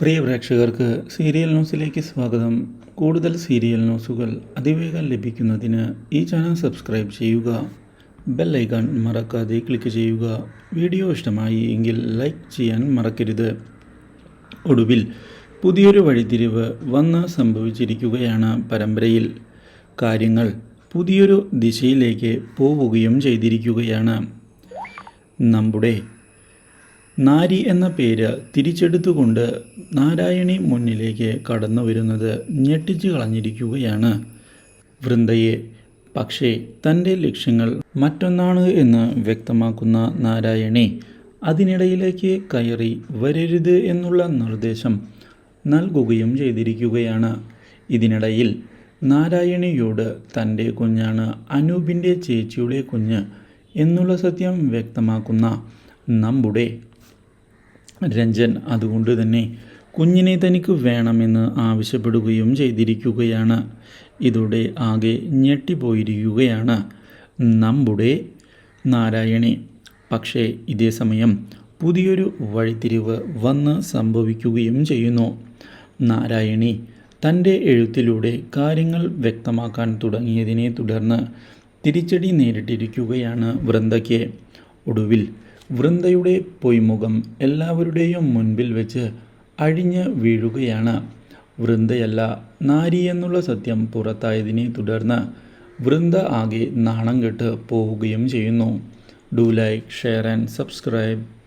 പ്രിയ പ്രേക്ഷകർക്ക് സീരിയൽ ന്യൂസിലേക്ക് സ്വാഗതം. കൂടുതൽ സീരിയൽ ന്യൂസുകൾ അതിവേഗം ലഭിക്കുന്നതിന് ഈ ചാനൽ സബ്സ്ക്രൈബ് ചെയ്യുക. ബെൽ ഐക്കൺ മറക്കാതെ ക്ലിക്ക് ചെയ്യുക. വീഡിയോ ഇഷ്ടമായി എങ്കിൽ ലൈക്ക് ചെയ്യാൻ മറക്കരുത്. ഒടുവിൽ പുതിയൊരു വഴിത്തിരിവ് വന്ന് സംഭവിച്ചിരിക്കുകയാണ് പരമ്പരയിൽ. കാര്യങ്ങൾ പുതിയൊരു ദിശയിലേക്ക് പോവുകയും ചെയ്തിരിക്കുകയാണ്. നമ്മുടെ നാരി എന്ന പേര് തിരിച്ചെടുത്തുകൊണ്ട് നാരായണി മുന്നിലേക്ക് കടന്നു വരുന്നത് ഞെട്ടിച്ചു കളഞ്ഞിരിക്കുകയാണ്. വൃന്ദയെ പക്ഷേ തന്റെ ലക്ഷ്യങ്ങൾ മറ്റൊന്നാണ് എന്ന് വ്യക്തമാക്കുന്ന നാരായണി അതിനിടയിലേക്ക് കയറി വരരുത് എന്നുള്ള നിർദ്ദേശം നൽകുകയും ചെയ്തിരിക്കുകയാണ്. ഇതിനിടയിൽ നാരായണിയോട് തന്റെ കുഞ്ഞാണ് അനൂപിന്റെ ചേച്ചിയുടെ കുഞ്ഞ് എന്നുള്ള സത്യം വ്യക്തമാക്കുന്ന നമ്മുടെ രഞ്ജൻ അതുകൊണ്ട് തന്നെ കുഞ്ഞിനെ തനിക്ക് വേണമെന്ന് ആവശ്യപ്പെടുകയും ചെയ്തിരിക്കുകയാണ്. ഇതോടെ ആകെ ഞെട്ടിപ്പോയിരിക്കുകയാണ് നമ്മുടെ നാരായണി. പക്ഷേ ഇതേ സമയം പുതിയൊരു വഴിത്തിരിവ് വന്ന് സംഭവിക്കുകയും ചെയ്യുന്നു. നാരായണി തന്റെ എഴുത്തിലൂടെ കാര്യങ്ങൾ വ്യക്തമാക്കാൻ തുടങ്ങിയതിനെ തുടർന്ന് തിരിച്ചടി നേരിട്ടിരിക്കുകയാണ് വൃന്ദയ്ക്ക്. ഒടുവിൽ വൃന്ദയുടെ പൊയ്മുഖം എല്ലാവരുടെയും മുൻപിൽ വെച്ച് അഴിഞ്ഞ് വീഴുകയാണ്. വൃന്ദയല്ല നാരി എന്നുള്ള സത്യം പുറത്തായതിനെ തുടർന്ന് വൃന്ദ ആകെ നാണം കെട്ട് പോവുകയും ചെയ്യുന്നു. Do like share and subscribe.